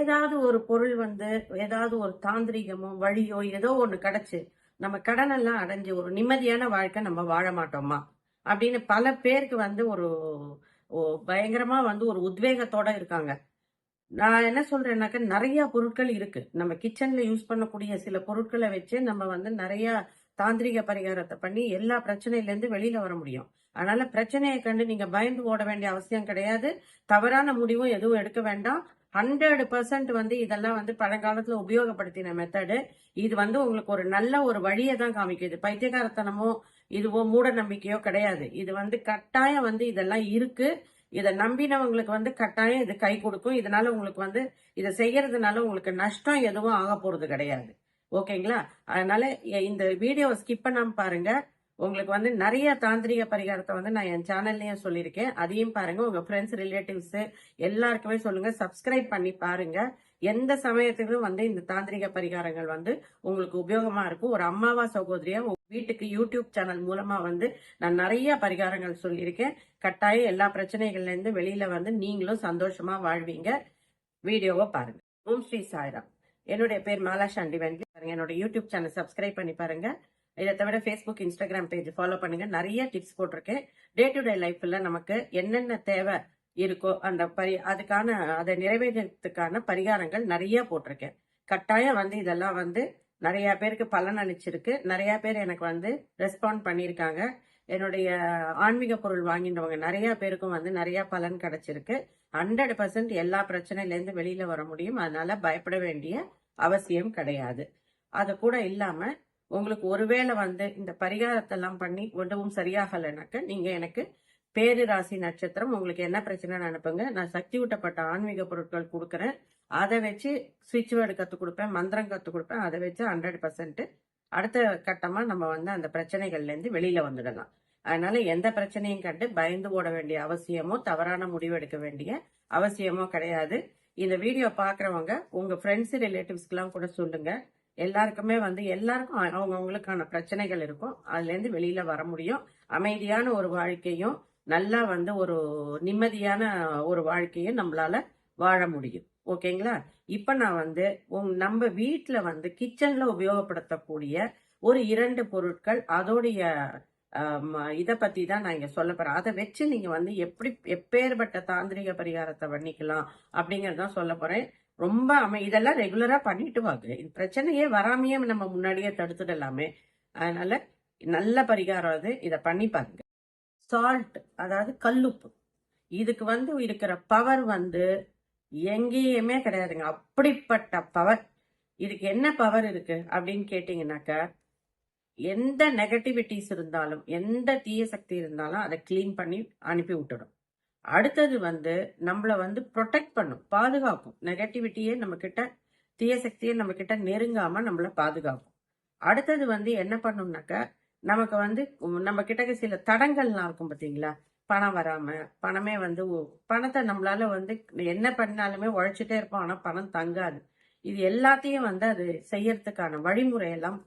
ஏதாவது ஒரு பொருள் வந்து ஏதாவது ஒரு தாந்திரிகமோ வழியோ ஏதோ ஒன்று கிடைச்சு நம்ம கடனெல்லாம் அடைஞ்சு ஒரு நிம்மதியான வாழ்க்கை நம்ம வாழ மாட்டோமா? அப்படின்னு பல பேருக்கு வந்து ஒரு ஓ- பயங்கரமா வந்து ஒரு உத்வேகத்தோட இருக்காங்க. நான் என்ன சொல்றேன்னாக்க நிறைய பொருட்கள் இருக்கு. நம்ம கிச்சன்ல யூஸ் பண்ணக்கூடிய சில பொருட்களை வச்சு நம்ம வந்து நிறைய தாந்திரிக பரிகாரத்தை பண்ணி எல்லா பிரச்சனையிலேருந்து வெளியில் வெளியில வர முடியும். அதனால பிரச்சனையை கண்டு நீங்க பயந்து ஓட வேண்டிய அவசியம் கிடையாது. தவறான முடிவும் எதுவும் எடுக்க வேண்டாம். ஹண்ட்ரட் பர்சன்ட் வந்து இதெல்லாம் வந்து பழங்காலத்துல உபயோகப்படுத்தின மெத்தடு இது வந்து உங்களுக்கு ஒரு நல்ல ஒரு வழியை தான் காமிக்குது. பைத்தியகாரத்தனமோ இதுவோ மூட நம்பிக்கையோ கிடையாது. இது வந்து கட்டாயம் வந்து இதெல்லாம் இருக்கு. இதை நம்பினவங்களுக்கு வந்து கட்டாயம் இது கை கொடுக்கும். இதனால உங்களுக்கு வந்து இதை செய்யறதுனால உங்களுக்கு நஷ்டம் எதுவும் ஆக போறது கிடையாது. ஓகேங்களா? அதனால எ- இந்த வீடியோவை ஸ்கிப் பண்ணாம பாருங்க. உங்களுக்கு வந்து நிறைய தாந்திரிக பரிகாரத்தை வந்து நான் என் சேனல்லையும் சொல்லியிருக்கேன். அதையும் பாருங்க. உங்க ஃப்ரெண்ட்ஸ் ரிலேட்டிவ்ஸ் எல்லாருக்குமே சொல்லுங்க. சப்ஸ்கிரைப் பண்ணி பாருங்க. எந்த சமயத்திலும் வந்து இந்த தாந்திரிக பரிகாரங்கள் வந்து உங்களுக்கு உபயோகமா இருக்கும். ஒரு அம்மாவா சகோதரியா உங்க வீட்டுக்கு யூடியூப் சேனல் மூலமா வந்து நான் நிறைய பரிகாரங்கள் சொல்லியிருக்கேன். கட்டாயம் எல்லா பிரச்சனைகள்ல இருந்து வெளியில வந்து நீங்களும் சந்தோஷமா வாழ்வீங்க. வீடியோவை பாருங்க. ஓம் ஸ்ரீ சாய்ராம். என்னுடைய பேர் மாலா சாண்டி வெண்டி பாருங்க என்னோட யூடியூப் சேனல் சப்ஸ்கிரைப் பண்ணி பாருங்க. இதை தவிர ஃபேஸ்புக் இன்ஸ்டாகிராம் பேஜ் ஃபாலோ பண்ணுங்க. நிறைய டிப்ஸ் போட்டிருக்கேன். டே டு டே லைஃப்ல நமக்கு என்னென்ன தேவை இருக்கோ அந்த பரி அதுக்கான அதை நிறைவேற்றத்துக்கான பரிகாரங்கள் நிறைய போட்டிருக்கேன். கட்டாயம் வந்து இதெல்லாம் வந்து நிறைய பேருக்கு பலன் அளிச்சிருக்கு. நிறைய பேர் எனக்கு வந்து ரெஸ்பாண்ட் பண்ணியிருக்காங்க. என்னுடைய ஆன்மீக பொருள் வாங்கினவங்க நிறைய பேருக்கும் வந்து நிறைய பலன் கிடைச்சிருக்கு. ஹண்ட்ரட் பர்சன்ட் எல்லா பிரச்சனையிலேருந்து வெளியில வர முடியும். அதனால பயப்பட வேண்டிய அவசியம் கிடையாது. அது கூட இல்லாம உங்களுக்கு ஒருவேளை வந்து இந்த பரிகாரத்தெல்லாம் பண்ணி ஒன்றும் சரியாகலைனாக்க நீங்கள் எனக்கு பேருராசி நட்சத்திரம் உங்களுக்கு என்ன பிரச்சனைன்னு அனுப்புங்க. நான் சக்தி ஊட்டப்பட்ட ஆன்மீக பொருட்கள் கொடுக்குறேன். அதை வச்சு சுவிட்ச் வேர்டு கற்றுக் கொடுப்பேன் மந்திரம் கற்றுக் கொடுப்பேன். அதை வச்சு ஹண்ட்ரட் பர்சன்ட் அடுத்த கட்டமாக நம்ம வந்து அந்த பிரச்சனைகள்லேருந்து வெளியில் வந்துடலாம். அதனால எந்த பிரச்சனையும் கண்டு பயந்து ஓட வேண்டிய அவசியமோ தவறான முடிவு எடுக்க வேண்டிய அவசியமோ கிடையாது. இந்த வீடியோ பார்க்குறவங்க உங்கள் ஃப்ரெண்ட்ஸ் ரிலேட்டிவ்ஸ்க்கெலாம் கூட சொல்லுங்கள் எல்லாருக்குமே வந்து எல்லாருக்கும் அவங்கவுங்களுக்கான பிரச்சனைகள் இருக்கும். அதுலேருந்து வெளியில் வெளியில வர முடியும். அமைதியான ஒரு வாழ்க்கையும் நல்லா வந்து ஒரு நிம்மதியான ஒரு வாழ்க்கையும் நம்மளால வாழ முடியும். ஓகேங்களா? இப்போ நான் வந்து உங்க நம்ம வீட்டில் வந்து கிச்சனில் உபயோகப்படுத்தக்கூடிய ஒரு இரண்டு பொருட்கள் அதோடைய இதை பற்றி தான் நான் இங்கே சொல்ல போகிறேன் அதை வச்சு நீங்கள் வந்து எப்படி எப்பேற்பட்ட தாந்திரிக பரிகாரத்தை பண்ணிக்கலாம் அப்படிங்கிறதான் சொல்ல போகிறேன் ரொம்ப அமை இதெல்லாம் ரெகுலராக பண்ணிட்டு வாங்க. இது பிரச்சனையே வராமையே நம்ம முன்னாடியே தடுத்துடலாமே. அதனால் நல்ல பரிகாரம் அது. இதை பண்ணி பாருங்க. சால்ட் அதாவது கல்லுப்பு. இதுக்கு வந்து இருக்கிற பவர் வந்து எங்கேயுமே கிடையாதுங்க. அப்படிப்பட்ட பவர் இதுக்கு என்ன பவர் இருக்கு அப்படின்னு கேட்டிங்கனாக்கா எந்த நெகட்டிவிட்டிஸ் இருந்தாலும் எந்த தீய சக்தி இருந்தாலும் அதை க்ளீன் பண்ணி அனுப்பி விட்டுடும். அடுத்தது வந்து நம்மள வந்து ப்ரொடெக்ட் பண்ணும் பாதுகாக்கும். நெகட்டிவிட்டியே நம்ம கிட்ட தீய சக்தியை நம்ம கிட்ட நெருங்காம நம்மள பாதுகாக்கும். அடுத்தது வந்து என்ன பண்ணும்னாக்கா நமக்கு வந்து நம்ம கிட்ட சில தடங்கள்லாம் இருக்கும் பாத்தீங்களா பணம் வராம பணமே வந்து பணத்தை நம்மளால வந்து என்ன பண்ணாலுமே உழைச்சிட்டே இருப்போம் ஆனா பணம் தங்காது. இது எல்லாத்தையும் வந்து அது செய்யறதுக்கான வழிமுறையெல்லாம்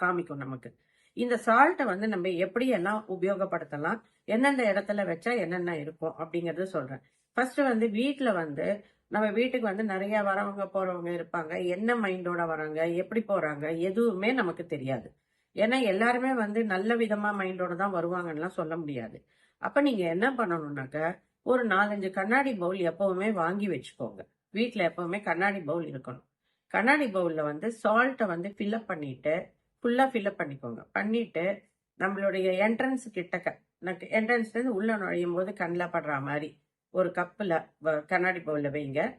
காமிக்கும் நமக்கு. இந்த சால்ட்டை வந்து நம்ம எப்படி எல்லாம் உபயோகப்படுத்தலாம்? எந்தெந்த இடத்துல வச்சா என்னென்ன இருக்கும் அப்படிங்கறது சொல்றேன். ஃபர்ஸ்ட் வந்து வீட்டில் வந்து நம்ம வீட்டுக்கு வந்து நிறைய வரவங்க போறவங்க இருப்பாங்க. என்ன மைண்டோட வராங்க? எப்படி போறாங்க? எதுவுமே நமக்கு தெரியாது. ஏன்னா எல்லாருமே வந்து நல்ல விதமா மைண்டோட தான் வருவாங்கன்னுலாம் சொல்ல முடியாது. அப்ப நீங்க என்ன பண்ணணும்னாக்க ஒரு நாலஞ்சு கண்ணாடி பவுல் எப்பவுமே வாங்கி வச்சுக்கோங்க. வீட்டில் எப்பவுமே கண்ணாடி பவுல் இருக்கணும். கண்ணாடி பவுல்ல வந்து சால்ட்டை வந்து ஃபில்அப் பண்ணிட்டு ஃபுல்லாக ஃபில்அப் பண்ணிக்கோங்க. பண்ணிவிட்டு நம்மளுடைய என்ட்ரன்ஸ் கிட்டக்க என்ட்ரன்ஸ்ல என்ட்ரன்ஸ்லேருந்து உள்ளே நுழையும் போது கண்ணில் படுற மாதிரி ஒரு கப்பில் வ- கண்ணாடி பவுலில் வைங்க.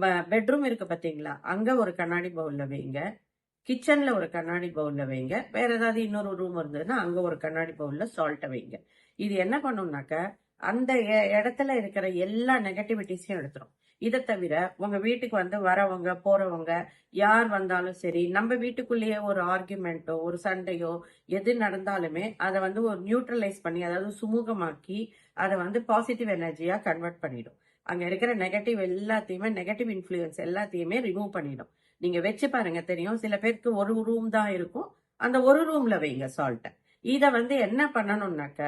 பெட்ரூம் இருக்குது பார்த்தீங்களா அங்கே ஒரு கண்ணாடி பவுலில் வைங்க. கிச்சனில் ஒரு கண்ணாடி பவுலில் வைங்க. வேறு ஏதாவது இன்னொரு ரூம் இருந்ததுன்னா அங்கே ஒரு கண்ணாடி பவுலில் சால்ட்டை வைங்க. இது என்ன பண்ணும்னாக்க அந்த எ- இடத்துல இருக்கிற எல்லா நெகட்டிவிட்டிஸையும் எடுத்துரும். இதை தவிர உங்க வீட்டுக்கு வந்து வரவங்க போறவங்க யார் வந்தாலும் சரி நம்ம வீட்டுக்குள்ளேயே ஒரு ஆர்குமெண்ட்டோ ஒரு சண்டையோ எது நடந்தாலுமே அதை வந்து ஒரு நியூட்ரலைஸ் பண்ணி அதாவது சுமூகமாக்கி அதை வந்து பாசிட்டிவ் எனர்ஜியா கன்வெர்ட் பண்ணிடும். அங்க இருக்கிற நெகட்டிவ் எல்லாத்தையுமே நெகட்டிவ் இன்ஃப்ளூயன்ஸ் எல்லாத்தையுமே ரிமூவ் பண்ணிடும். நீங்க வச்சு பாருங்க தெரியும் சில பேருக்கு ஒரு ரூம் தான் இருக்கும். அந்த ஒரு ரூம்ல வைங்க சால்ட்டை இதை வந்து என்ன பண்ணணும்னாக்க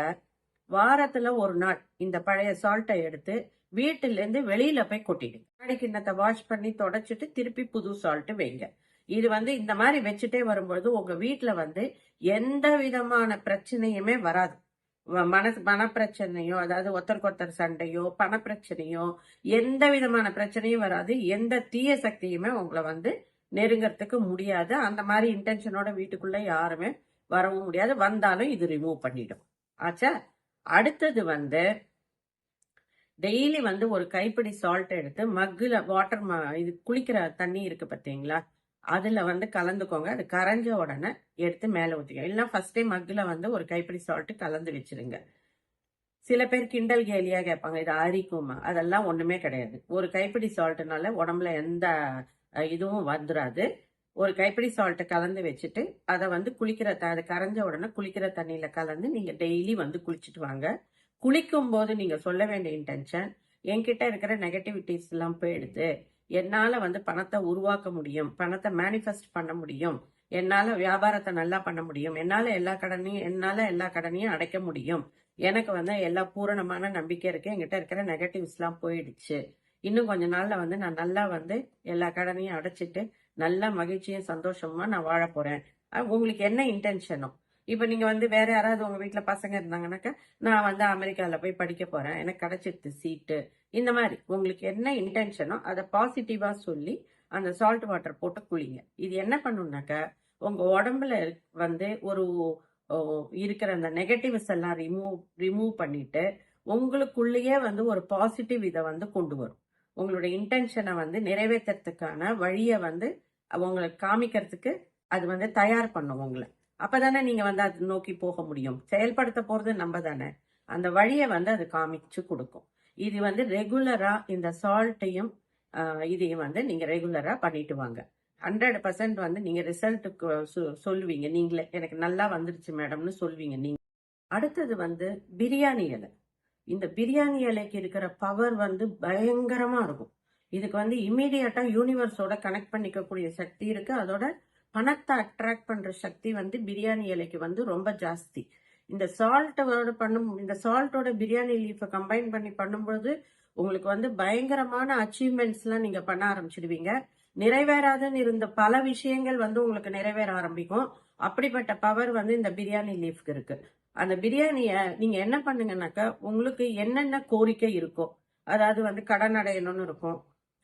வாரத்துல ஒரு நாள் இந்த பழைய சால்ட்டை எடுத்து வீட்டிலேருந்து வெளியில போய் கொட்டிடுங்க முன்னாடி கிண்ணத்தை வாஷ் பண்ணி தொடச்சிட்டு திருப்பி புது சால்ட்டு வைங்க. இது வந்து இந்த மாதிரி வச்சுட்டே வரும்பொழுது உங்க வீட்டுல வந்து எந்த விதமான பிரச்சனையுமே வராது. வ- மன மனப்பிரச்சனையோ அதாவது ஒருத்தருக்கு ஒருத்தர் சண்டையோ பணப்பிரச்சனையோ எந்த விதமான பிரச்சனையும் வராது. எந்த தீய சக்தியுமே உங்களை வந்து நெருங்கிறதுக்கு முடியாது. அந்த மாதிரி இன்டென்ஷனோட வீட்டுக்குள்ள யாருமே வரவும் முடியாது. வந்தாலும் இது ரிமூவ் பண்ணிடும். ஆச்சா? அடுத்தது வந்து டெய்லி வந்து ஒரு கைப்பிடி சால்ட் எடுத்து மக்கில் வாட்டர் இது குளிக்கிற தண்ணி இருக்கு பார்த்தீங்களா? அதில் வந்து கலந்துக்கோங்க. அது கரைஞ்ச உடனே எடுத்து மேலே ஊற்றிக்க இல்லைன்னா ஃபஸ்ட்டே மக்கில் வந்து ஒரு கைப்பிடி சால்ட்டு கலந்து வச்சிருங்க. சில பேர் கிண்டல் கேலியாக கேட்பாங்க இது அரிக்குமா? அதெல்லாம் ஒன்றுமே கிடையாது. ஒரு கைப்பிடி சால்ட்டுனால உடம்புல எந்த இதுவும் வந்துடாது ஒரு கைப்பிடி சால்ட்டை கலந்து வச்சுட்டு அதை வந்து குளிக்கிற த- அது கரைஞ்ச உடனே குளிக்கிற தண்ணியில் கலந்து நீங்கள் டெய்லி வந்து குளிச்சுட்டு வாங்க. குளிக்கும் போது நீங்க சொல்ல வேண்டிய இன்டென்ஷன் என்கிட்ட இருக்கிற நெகட்டிவிட்டிஸ் எல்லாம் போயிடுது என்னால வந்து பணத்தை உருவாக்க முடியும் பணத்தை மேனிஃபெஸ்ட் பண்ண முடியும் என்னால வியாபாரத்தை நல்லா பண்ண முடியும் என்னால எல்லா கடனையும் என்னால எல்லா கடனையும் அடைக்க முடியும். எனக்கு வந்து எல்லா பூரணமான நம்பிக்கை இருக்கு என்கிட்ட இருக்கிற நெகட்டிவ்ஸ் எல்லாம் போயிடுச்சு. இன்னும் கொஞ்ச நாள்ல வந்து நான் நல்லா வந்து எல்லா கடனையும் அடைச்சிட்டு நல்லா மகிழ்ச்சியும் சந்தோஷமா நான் வாழ போறேன். உங்களுக்கு என்ன இன்டென்ஷனோ இப்ப நீங்க வந்து வேற யாராவது உங்க வீட்டில் பசங்க இருந்தாங்கன்னாக்கா நான் வந்து அமெரிக்கால போய் படிக்க போறேன். எனக்கு கிடைச்சிருது சீட்டு இந்த மாதிரி உங்களுக்கு என்ன இன்டென்ஷனோ அதை பாசிட்டிவா சொல்லி அந்த சால்ட் வாட்டர் போட்டு குளிங்க. இது என்ன பண்ணுனாக்கா உங்க உடம்புல வந்து ஒரு இருக்கிற அந்த நெகட்டிவ்ஸ் எல்லாம் ரிமூவ் ரிமூவ் பண்ணிட்டு உங்களுக்குள்ளேயே வந்து ஒரு பாசிட்டிவ் இதை வந்து கொண்டு வரும். உங்களுடைய இன்டென்ஷனை வந்து நிறைவேற்றுறதுக்கான வழியை வந்து உங்களுக்கு காமிக்கிறதுக்கு அது வந்து தயார் பண்ணும் உங்களை. அப்பதானே நீங்க வந்து அது நோக்கி போக முடியும். செயல்படுத்த போறது நம்ம தானே. அந்த வழியை வந்து அது காமிச்சு கொடுக்கும். இது வந்து ரெகுலரா இந்த சால்ட்டையும் இதையும் வந்து நீங்க ரெகுலரா பண்ணிட்டு வாங்க. ஹண்ட்ரட் பர்சன்ட் வந்து நீங்க ரிசல்ட்டுக்கு சொல்லுவீங்க. நீங்களே எனக்கு நல்லா வந்துருச்சு மேடம்னு சொல்லுவீங்க நீங்க. அடுத்தது வந்து பிரியாணி இலை. இந்த பிரியாணி இலைக்கு இருக்கிற பவர் வந்து பயங்கரமா இருக்கும். இதுக்கு வந்து இமீடியட்டா யூனிவர்ஸோட கனெக்ட் பண்ணிக்கக்கூடிய சக்தி இருக்கு. அதோட பணத்தை அட்ராக்ட் பண்ற சக்தி வந்து பிரியாணி இலைக்கு வந்து ரொம்ப ஜாஸ்தி. இந்த சால்ட்டோட பண்ணும் இந்த சால்ட்டோட பிரியாணி லீஃபை கம்பைன் பண்ணி பண்ணும்போது உங்களுக்கு வந்து பயங்கரமான அச்சீவ்மெண்ட்ஸ்லாம் நீங்க பண்ண ஆரம்பிச்சிடுவீங்க. நிறைவேறாதுன்னு இருந்த பல விஷயங்கள் வந்து உங்களுக்கு நிறைவேற ஆரம்பிக்கும். அப்படிப்பட்ட பவர் வந்து இந்த பிரியாணி லீஃப்க்கு இருக்கு. அந்த பிரியாணியை நீங்க என்ன பண்ணுங்கன்னாக்கா உங்களுக்கு என்னென்ன கோரிக்கை இருக்கோ அதாவது வந்து கடன் அடையணும்னு இருக்கும்.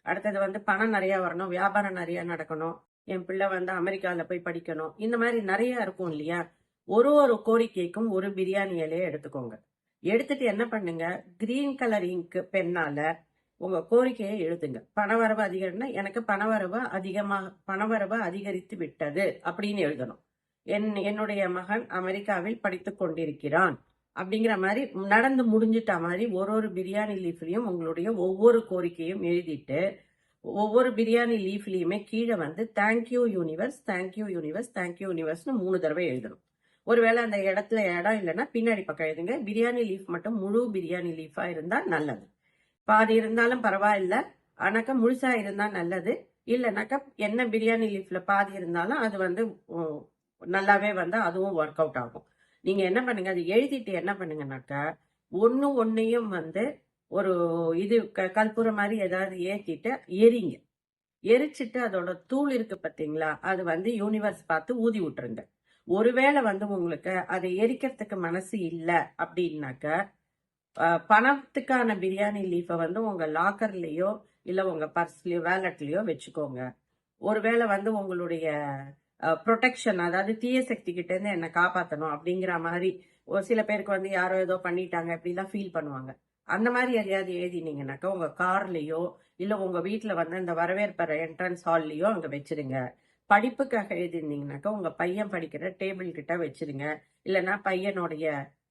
அடுத்தது வந்து பணம் நிறைய வரணும் வியாபாரம் நிறைய நடக்கணும். என் பிள்ளை வந்து அமெரிக்காவில் போய் படிக்கணும். இந்த மாதிரி நிறைய இருக்கும் இல்லையா? ஒரு ஒரு கோரிக்கைக்கும் ஒரு பிரியாணி இலையை எடுத்துக்கோங்க. எடுத்துட்டு என்ன பண்ணுங்க? கிரீன் கலர் இங்க் பெண்ணால உங்க கோரிக்கையை எழுதுங்க. பணவரவு அதிகம்னா எனக்கு பணவரவு அதிகமாக பணவரவு அதிகரித்து விட்டது அப்படின்னு எழுதணும். என் என்னுடைய மகன் அமெரிக்காவில் படித்து கொண்டிருக்கிறான் அப்படிங்கிற மாதிரி நடந்து முடிஞ்சிட்ட மாதிரி ஒரு ஒரு பிரியாணி லீஃப்லையும் உங்களுடைய ஒவ்வொரு கோரிக்கையும் எழுதிட்டு ஒவ்வொரு பிரியாணி லீஃப்லயுமே கீழே வந்து thank you universe thank you universe thank you யூனிவர்ஸ்னு மூணு தடவை எழுதணும். ஒருவேளை அந்த இடத்துல இடம் இல்லைன்னா பின்னாடி பக்கம் எழுதுங்க. பிரியாணி லீஃப் மட்டும் முழு பிரியாணி லீஃபா இருந்தா நல்லது. பாதி இருந்தாலும் பரவாயில்ல. ஆனாக்கா முழுசா இருந்தா நல்லது. இல்லைனாக்கா என்ன பிரியாணி லீஃப்ல பாதி இருந்தாலும் அது வந்து நல்லாவே வந்து அதுவும் ஒர்க் அவுட் ஆகும். நீங்க என்ன பண்ணுங்க அது எழுதிட்டு என்ன பண்ணுங்கனாக்கா ஒன்று ஒன்னையும் வந்து ஒரு இது க- கற்பூரம் மாதிரி ஏதாவது ஏற்றிட்டு எரிங்க. எரிச்சிட்டு அதோட தூள் இருக்கு பார்த்தீங்களா அது வந்து யூனிவர்ஸ் பார்த்து ஊதி விட்டுருங்க. ஒருவேளை வந்து உங்களுக்கு அதை எரிக்கிறதுக்கு மனசு இல்லை அப்படின்னாக்க பணத்துக்கான பிரியாணி லீஃபை வந்து உங்கள் லாக்கர்லேயோ இல்லை உங்கள் பர்ஸ்லேயோ வேலட்லேயோ வச்சுக்கோங்க. ஒருவேளை வந்து உங்களுடைய ப்ரொடெக்ஷன் அதாவது தீய சக்தி கிட்டேருந்து என்னை காப்பாற்றணும் அப்படிங்கிற மாதிரி ஒரு சில பேருக்கு வந்து யாரோ ஏதோ பண்ணிட்டாங்க அப்படிலாம் ஃபீல் பண்ணுவாங்க. அந்த மாதிரி எதையாவது எழுதினீங்கன்னாக்கா உங்க கார்லயோ இல்ல உங்க வீட்டில் வந்து இந்த வரவேற்பற என்ட்ரன்ஸ் ஹால்லயோ அங்க வச்சிருங்க. படிப்புக்காக எழுதியிருந்தீங்கனாக்கா உங்க பையன் படிக்கிற டேபிள் கிட்ட வச்சிருங்க. இல்லைன்னா பையனுடைய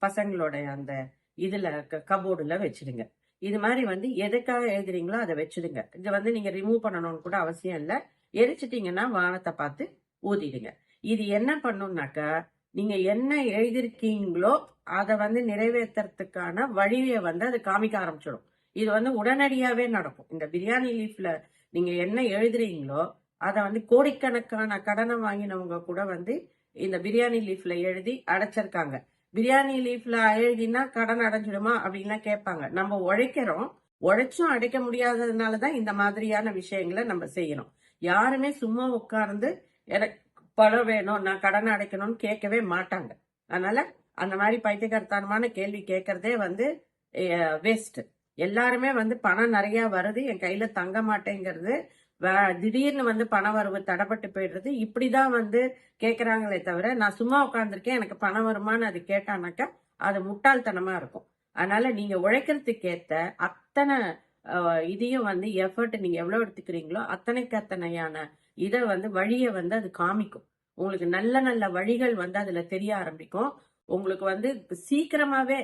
பசங்களுடைய அந்த இதுல கபோர்டுல வச்சிருங்க. இது மாதிரி வந்து எதுக்காக எழுதுறீங்களோ அதை வச்சிடுங்க இதை வந்து நீங்க ரிமூவ் பண்ணணும்னு கூட அவசியம் இல்லை. எரிச்சிட்டீங்கன்னா வானத்தை பார்த்து ஊதிடுங்க. இது என்ன பண்ணும்னாக்கா நீங்க என்ன எழுதியிருக்கீங்களோ அதை வந்து நிறைவேற்றுறதுக்கான வழியை வந்து அது காமிக்க ஆரம்பிச்சிடும். இது வந்து உடனடியாவே நடக்கும். இந்த பிரியாணி லீஃப்ல நீங்க என்ன எழுதுறீங்களோ அதை வந்து கோடிக்கணக்கான கடனை வாங்கினவங்க கூட வந்து இந்த பிரியாணி லீஃப்ல எழுதி அடைச்சிருக்காங்க. பிரியாணி லீஃப்ல எழுதினா கடன் அடைஞ்சிடுமா அப்படின்லாம் கேட்பாங்க. நம்ம உழைக்கிறோம். உழைச்சும் அடைக்க முடியாததுனால தான் இந்த மாதிரியான விஷயங்களை நம்ம செய்யணும். யாருமே சும்மா உட்கார்ந்து எனக்கு பணம் வேணும் நான் கடன் அடைக்கணும்னு கேட்கவே மாட்டாங்க. அதனால அந்த மாதிரி பைத்தியகாரத்தனமான கேள்வி கேட்கறதே வந்து வேஸ்ட் எல்லாருமே வந்து பணம் நிறைய வருது என் கையில தங்க மாட்டேங்கிறது திடீர்னு வந்து பண வரவு தடைப்பட்டு போயிடுறது இப்படிதான் வந்து கேட்குறாங்களே தவிர நான் சும்மா உட்காந்துருக்கேன் எனக்கு பணம் வருமான்னு அது கேட்டானாக்கா அது முட்டாள்தனமா இருக்கும். அதனால நீங்க உழைக்கிறதுக்கேத்த அத்தனை இதையும் வந்து எஃபர்ட் நீங்க எவ்வளவு எடுத்துக்கிறீங்களோ அத்தனைக்கு அத்தனையான இதை வந்து வழியை வந்து அது காமிக்கும். உங்களுக்கு நல்ல நல்ல வழிகள் வந்து அதுல தெரிய ஆரம்பிக்கும். உங்களுக்கு வந்து சீக்கிரமாவே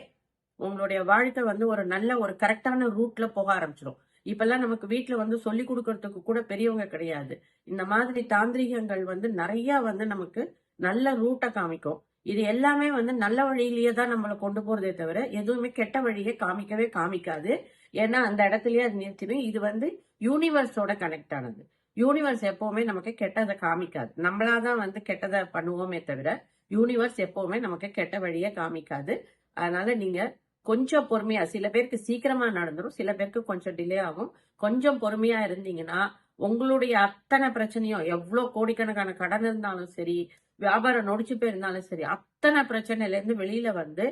உங்களுடைய வாழ்க்கை வந்து ஒரு நல்ல ஒரு கரெக்டான ரூட்ல போக ஆரம்பிச்சிடும் இப்பெல்லாம் நமக்கு வீட்டுல வந்து சொல்லி கொடுக்கறதுக்கு கூட பெரியவங்க கிடையாது. இந்த மாதிரி தாந்திரிகங்கள் வந்து நிறைய வந்து நமக்கு நல்ல ரூட்டை காமிக்கும். இது எல்லாமே வந்து நல்ல வழியிலேயே தான் நம்மளை கொண்டு போறதே தவிர எதுவுமே கெட்ட வழியை காமிக்கவே காமிக்காது. ஏன்னா அந்த இடத்துலயே அது நிறுத்திடும். இது வந்து யூனிவர்ஸோட கனெக்ட் ஆனது. யூனிவர்ஸ் எப்பவுமே நமக்கு கெட்டதை காமிக்காது. நம்மளாதான் வந்து கெட்டதை பண்ணுவோமே தவிர யூனிவர்ஸ் எப்பவுமே நமக்கு கெட்ட வழியை காமிக்காது. அதனால நீங்க கொஞ்சம் பொறுமையா சில பேருக்கு சீக்கிரமா நடந்துடும் சில பேருக்கு கொஞ்சம் டிலே ஆகும். கொஞ்சம் பொறுமையா இருந்தீங்கன்னா உங்களுடைய அத்தனை பிரச்சனையும் எவ்வளவு கோடிக்கணக்கான கடன் இருந்தாலும் சரி வியாபாரம் நொடிச்சு போயிருந்தாலும் சரி அத்தனை பிரச்சனையில இருந்து வெளியில வந்து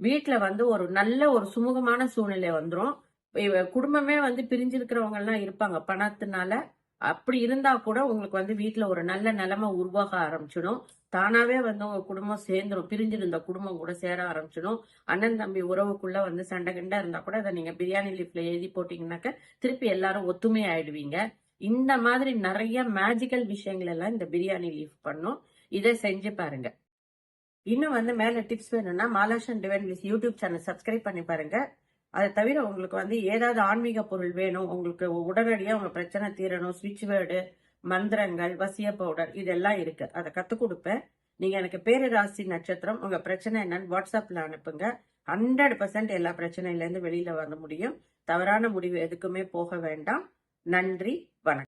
வீட்டுல வந்து ஒரு நல்ல ஒரு சுமூகமான சூழ்நிலை வந்துடும் குடும்பமே வந்து பிரிஞ்சிருக்கிறவங்க எல்லாம் இருப்பாங்க. பணத்தினால அப்படி இருந்தா கூட உங்களுக்கு வந்து வீட்டுல ஒரு நல்ல நிலைமை உருவாக ஆரம்பிச்சிடும். தானாவே வந்து உங்க குடும்பம் சேர்ந்துடும் பிரிஞ்சிருந்த குடும்பம் கூட சேர ஆரம்பிச்சிடும். அண்ணன் தம்பி உறவுக்குள்ள வந்து சண்டை கிண்டை இருந்தா கூட அதை நீங்க பிரியாணி லீஃப்ல எழுதி போட்டீங்கன்னாக்க திருப்பி எல்லாரும் ஒத்துமை ஆயிடுவீங்க. இந்த மாதிரி நிறைய மேஜிக்கல் விஷயங்கள் எல்லாம் இந்த பிரியாணி லீஃப் பண்ணும். இதை செஞ்சு பாருங்க. இன்னும் வந்து மேல டிப்ஸ் வேணும்னா மாலாஷன் டிவைன் விஸ் யூடியூப் சேனல் சப்ஸ்கிரைப் பண்ணி பாருங்க. அதை தவிர உங்களுக்கு வந்து ஏதாவது ஆன்மீக பொருள் வேணும் உங்களுக்கு உடனடியாக உங்கள் பிரச்சனை தீரணும் சுவிட்ச் வேர்டு மந்திரங்கள் வசிய பவுடர் இதெல்லாம் இருக்கு. அதை கற்றுக் கொடுப்பேன். நீங்க எனக்கு பேரராசி நட்சத்திரம் உங்க பிரச்சனை என்னன்னு வாட்ஸ்அப்ல அனுப்புங்க. ஹண்ட்ரட் பர்சன்ட் எல்லா பிரச்சனையில இருந்து வெளியில வர முடியும். தவறான முடிவு எதுக்குமே போக வேண்டாம். நன்றி வணக்கம்.